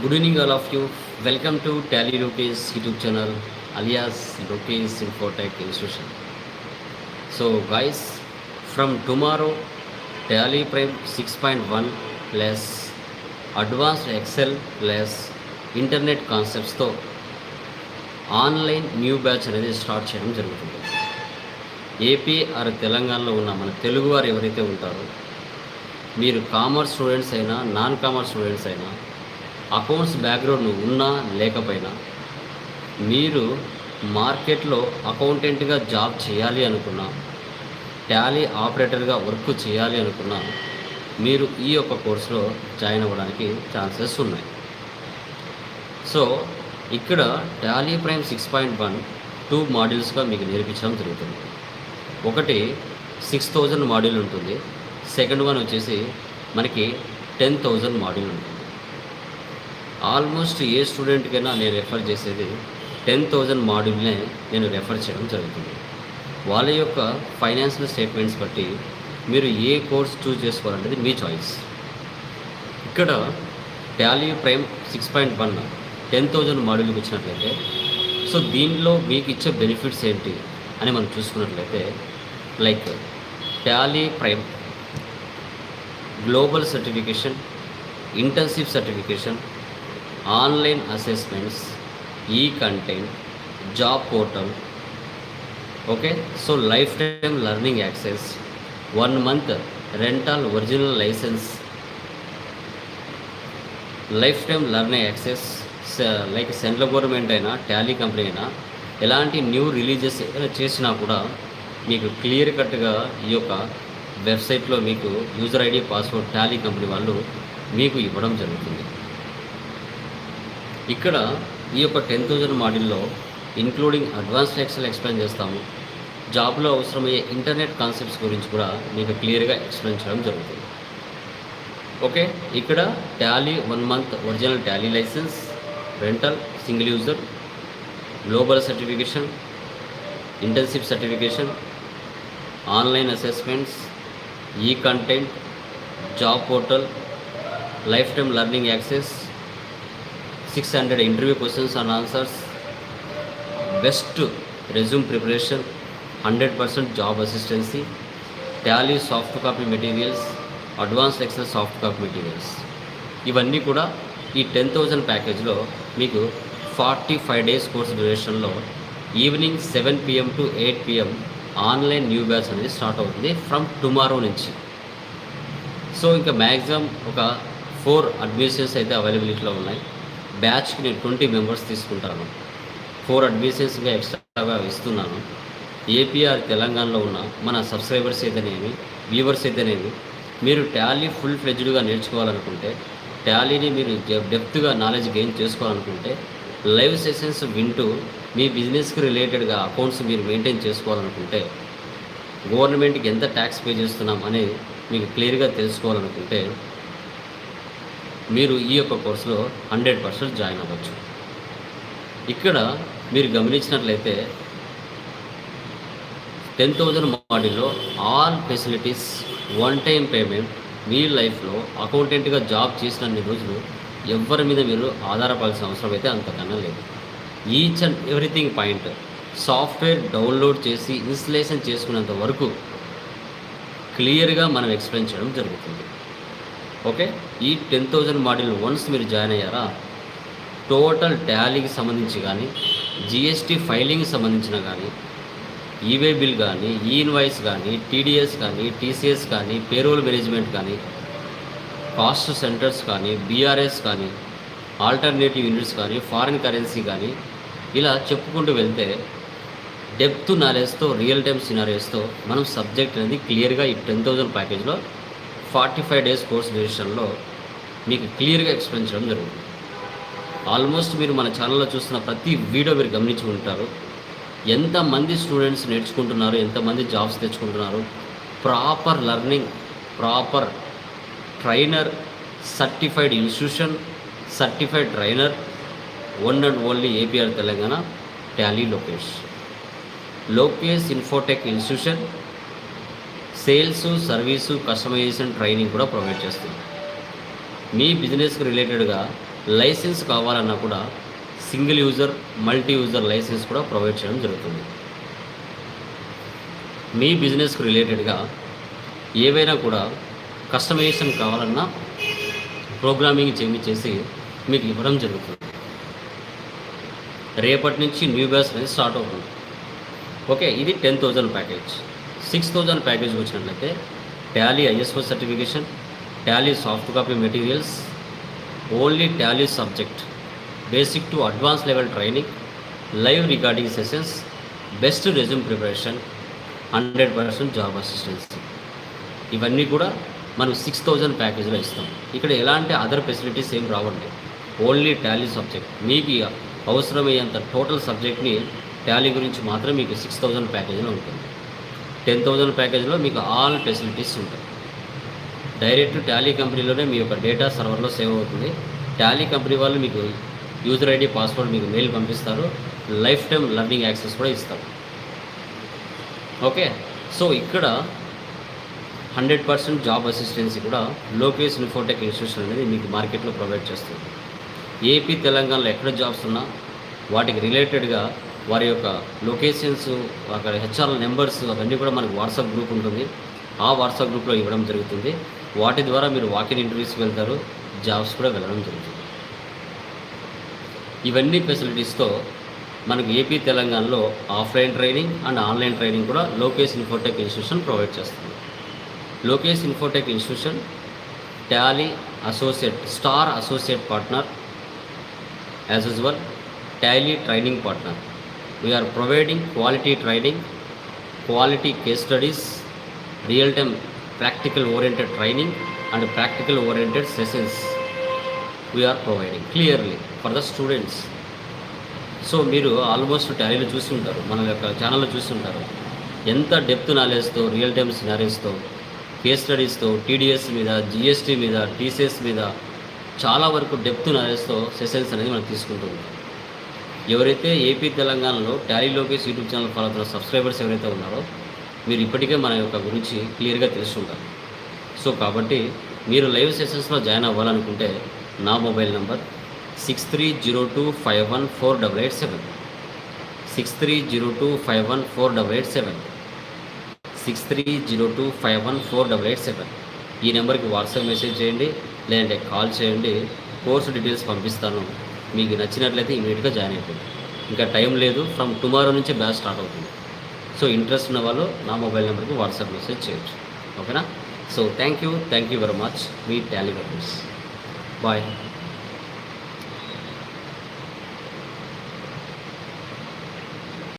Good evening all of you welcome to Tally rupees YouTube channel alias rupees infotech institution so guys from tomorrow Tally Prime six point one plus advanced Excel plus internet కాన్సెప్ట్స్తో online new batch అనేది start చేయడం జరుగుతుంది. AP are తెలంగాణలో ఉన్న మన తెలుగువారు ఎవరైతే ఉంటారో మీరు కామర్స్ స్టూడెంట్స్ అయినా నాన్ కామర్స్ స్టూడెంట్స్ అయినా అకౌంట్స్ బ్యాక్గ్రౌండ్ ఉన్నా లేకపోయినా మీరు మార్కెట్లో అకౌంటెంట్గా జాబ్ చేయాలి అనుకున్నా టాలీ ఆపరేటర్గా వర్క్ చేయాలి అనుకున్నా మీరు ఈ యొక్క కోర్సులో జాయిన్ అవ్వడానికి ఛాన్సెస్ ఉన్నాయి. సో ఇక్కడ Tally Prime six point one two మాడ్యూల్స్గా మీకు నేర్పించడం జరుగుతుంది. ఒకటి సిక్స్ థౌజండ్ మాడ్యూల్ ఉంటుంది. సెకండ్ వన్ వచ్చేసి మనకి టెన్ థౌజండ్ మాడ్యూల్ ఉంటుంది. ఆల్మోస్ట్ ఏ స్టూడెంట్కైనా నేను రెఫర్ చేసేది టెన్ థౌజండ్ మాడ్యూల్నే నేను రెఫర్ చేయడం జరుగుతుంది. వాళ్ళ యొక్క ఫైనాన్షియల్ స్టేట్మెంట్స్ బట్టి మీరు ఏ కోర్స్ చూస్ చేసుకోవాలనేది మీ చాయిస్. ఇక్కడ Tally Prime six point one ten thousand మాడ్యూల్కి వచ్చినట్లయితే సో దీనిలో మీకు ఇచ్చే బెనిఫిట్స్ ఏంటి అని మనం చూసుకున్నట్లయితే like Tally Prime global certification internship certification online assessments ఈ content job portal okay so life time learning access one month rental original licence life time learning access like central government అయినా Tally company అయినా ఎలాంటి new releases ఏదైనా చేసినా కూడా మీకు clear కట్గా ఈ యొక్క వెబ్సైట్లో మీకు user ID password Tally company వాళ్ళు మీకు ఇవ్వడం జరుగుతుంది. ఇక్కడ ఈ యొక్క టెన్ థౌజండ్ మాడ్యూల్లో ఇంక్లూడింగ్ అడ్వాన్స్ ఎక్సెల్ ఎక్స్ప్లెయిన్ చేస్తాము. జాబ్లో అవసరమయ్యే ఇంటర్నెట్ కాన్సెప్ట్స్ గురించి కూడా మీకు క్లియర్గా ఎక్స్ప్లెయిన్ చేయడం జరుగుతుంది. ఓకే ఇక్కడ Tally one month original Tally licence rental single user global certification internship certification online assessments ఈ content job portal life time learning access six hundred interview questions and answers. Best resume preparation hundred percent job assistance Tally soft copy materials advance Excel soft copy materials. ఇవన్నీ కూడా ఈ ten thousand ప్యాకేజ్లో మీకు forty five days course డ్యూరేషన్లో evening seven PM to eight PM online new batch అనేది start అవుతుంది from tomorrow నుంచి. So ఇంకా maximum ఒక ఫోర్ అడ్మిషన్స్ అయితే అవైలబిలిటీలో ఉన్నాయి. బ్యాచ్కి నేను ట్వంటీ మెంబర్స్ తీసుకుంటాను. ఫోర్ అడ్మిషన్స్గా ఎక్స్ట్రాగా ఇస్తున్నాను. ఏపీఆర్ తెలంగాణలో ఉన్న మన సబ్స్క్రైబర్స్ అయితేనేమి వ్యూవర్స్ అయితేనేమి మీరు టాలీ ఫుల్ ఫ్లెడ్జ్డ్గా నేర్చుకోవాలనుకుంటే టాలీని మీరు డెప్త్గా నాలెడ్జ్ గెయిన్ చేసుకోవాలనుకుంటే లైవ్ సెషన్స్ వింటూ మీ బిజినెస్కి రిలేటెడ్గా అకౌంట్స్ మీరు మెయింటైన్ చేసుకోవాలనుకుంటే గవర్నమెంట్కి ఎంత ట్యాక్స్ పే చేస్తున్నాం అనేది మీకు క్లియర్గా తెలుసుకోవాలనుకుంటే మీరు ఈ యొక్క కోర్సులో హండ్రెడ్ పర్సెంట్ జాయిన్ అవ్వచ్చు. ఇక్కడ మీరు గమనించినట్లయితే టెన్ థౌజండ్ మాడ్యూల్లో all facilities one time payment మీ లైఫ్లో అకౌంటెంట్గా జాబ్ చేసినన్ని రోజులు ఎవరి మీద మీరు ఆధారపడాల్సిన అవసరం అయితే అంతకన్నా లేదు. Each and everything point software download చేసి ఇన్స్టలేషన్ చేసుకునేంత వరకు క్లియర్గా మనం ఎక్స్ప్లెయిన్ చేయడం జరుగుతుంది. ఓకే? ఈ టెన్ థౌజండ్ మాడ్యూల్ వన్స్ మీరు జాయిన్ అయ్యారా? టోటల్ ట్యాలీకి సంబంధించి కానీ జిఎస్టీ ఫైలింగ్ సంబంధించిన కానీ ఈవే బిల్ కానీ ఈ ఇన్వాయిస్ కానీ టీడీఎస్ కానీ టీసీఎస్ కానీ పేరోల్ మేనేజ్మెంట్ కానీ కాస్ట్ సెంటర్స్ కానీ బీఆర్ఎస్ కానీ ఆల్టర్నేటివ్ యూనిట్స్ కానీ ఫారిన్ కరెన్సీ కానీ ఇలా చెప్పుకుంటూ వెళ్తే డెప్త్ నాలెడ్జ్తో రియల్ టైమ్ సినారియస్తో మనం సబ్జెక్ట్ అనేది క్లియర్గా ఈ టెన్ థౌజండ్ ప్యాకేజ్లో ఫార్టీ ఫైవ్ డేస్ కోర్స్ డ్యూరేషన్లో మీకు క్లియర్గా ఎక్స్ప్లెయిన్ చేయడం జరుగుతుంది. ఆల్మోస్ట్ మీరు మన ఛానల్లో చూస్తున్న ప్రతి వీడియో మీరు గమనించి ఉంటారు. ఎంతమంది స్టూడెంట్స్ నేర్చుకుంటున్నారు ఎంతమంది జాబ్స్ తెచ్చుకుంటున్నారు proper learning proper trainer certified institution certified trainer one and only APR Telangana Tally Lokesh. Lokesh Infotech institution sales service customisation training కూడా ప్రొవైడ్ చేస్తుంది. మీ బిజినెస్కు రిలేటెడ్గా లైసెన్స్ కావాలన్నా కూడా single user multi user licence కూడా ప్రొవైడ్ చేయడం జరుగుతుంది. మీ బిజినెస్కు రిలేటెడ్గా ఏవైనా కూడా కస్టమైజేషన్ కావాలన్నా ప్రోగ్రామింగ్ చేంజ్ చేసి మీకు ఇవ్వడం జరుగుతుంది. రేపటి నుంచి న్యూ బ్యాచ్ అనేది స్టార్ట్ అవుతుంది. ఓకే ఇది ten thousand package. Six thousand package వచ్చినట్లయితే Tally ISO certification Tally soft copy materials only Tally subject basic to advance level training live recording sessions best resume preparation hundred percent job assistance ఇవన్నీ కూడా మనం six thousand ప్యాకేజ్లో ఇస్తాం. ఇక్కడ ఎలాంటి other facilities ఏం రావండి. Only Tally subject మీకు అవసరమయ్యేంత total సబ్జెక్ట్ని టాలీ గురించి మాత్రం మీకు సిక్స్ థౌజండ్ ప్యాకేజ్లో ఉంటుంది. టెన్ థౌజండ్ ప్యాకేజ్లో మీకు ఆల్ ఫెసిలిటీస్ ఉంటాయి. డైరెక్ట్ టాలీ కంపెనీలోనే మీ యొక్క డేటా సర్వర్లో సేవ్ అవుతుంది. టాలీ కంపెనీ వాళ్ళు మీకు యూజర్ ఐడి పాస్వర్డ్ మీకు మెయిల్ పంపిస్తారు. లైఫ్ టైం లర్నింగ్ యాక్సెస్ కూడా ఇస్తారు. ఓకే? సో ఇక్కడ హండ్రెడ్ పర్సెంట్ జాబ్ అసిస్టెన్సీ కూడా లోకేష్ ఇన్ఫోటెక్ ఇన్స్టిట్యూషన్ అనేది మీకు మార్కెట్లో ప్రొవైడ్ చేస్తుంది. ఏపీ తెలంగాణలో ఎక్కడ జాబ్స్ ఉన్నా వాటికి రిలేటెడ్గా వారి యొక్క లొకేషన్స్ అక్కడ హెచ్ఆర్ నెంబర్స్ అవన్నీ కూడా మనకు వాట్సాప్ గ్రూప్ ఉంటుంది. ఆ వాట్సాప్ గ్రూప్లో ఇవ్వడం జరుగుతుంది. వాటి ద్వారా మీరు వాకిన్ ఇంటర్వ్యూస్కి వెళ్తారు జాబ్స్ కూడా వెళ్ళడం జరుగుతుంది. ఇవన్నీ ఫెసిలిటీస్తో మనకు ఏపీ తెలంగాణలో offline training and online training కూడా లోకేష్ ఇన్ఫోటెక్ ఇన్స్టిట్యూషన్ ప్రొవైడ్ చేస్తుంది. Lokesh Infotech institution Tally associate star associate partner as usual Tally training partner. We are providing quality training quality case studies real time practical oriented training and practical oriented sessions we are providing clearly for the students so మీరు almost ట్యాలీలో చూసి ఉంటారు మన యొక్క ఛానల్లో చూసి ఉంటారు. ఎంత డెప్త్ నాలెడ్జ్తో రియల్ టైమ్ సినారీస్తో కేస్ స్టడీస్తో టీడీఎస్ మీద జిఎస్టీ మీద టీసీఎస్ మీద చాలా వరకు డెప్త్ నాలెడ్జ్తో సెషన్స్ అనేది మనం తీసుకుంటూ ఉంటాం ఎవరైతే ఏపీ తెలంగాణలో Tally Lokesh YouTube channel follow అవుతున్న సబ్స్క్రైబర్స్ ఎవరైతే ఉన్నారో మీరు ఇప్పటికే మన యొక్క గురించి క్లియర్గా తెలుసుంటారు. సో కాబట్టి మీరు లైవ్ సెషన్స్లో జాయిన్ అవ్వాలనుకుంటే నా mobile number six three zero two five one four double eight seven six three zero two five one four double eight seven six three zero two five one four double eight seven ఈ నెంబర్కి WhatsApp message చేయండి లేదంటే call చేయండి course details పంపిస్తాను. మీకు నచ్చినట్లయితే ఇమీడియట్గా join అయిపోయింది ఇంకా టైం లేదు ఫ్రమ్ టుమారో నుంచి బ్యాచ్ స్టార్ట్ అవుతుంది. సో ఇంట్రెస్ట్ ఉన్న వాళ్ళు నా మొబైల్ నెంబర్కి వాట్సాప్ మెసేజ్ చేయొచ్చు. ఓకేనా? So thank you thank you very much. Me Tally bye.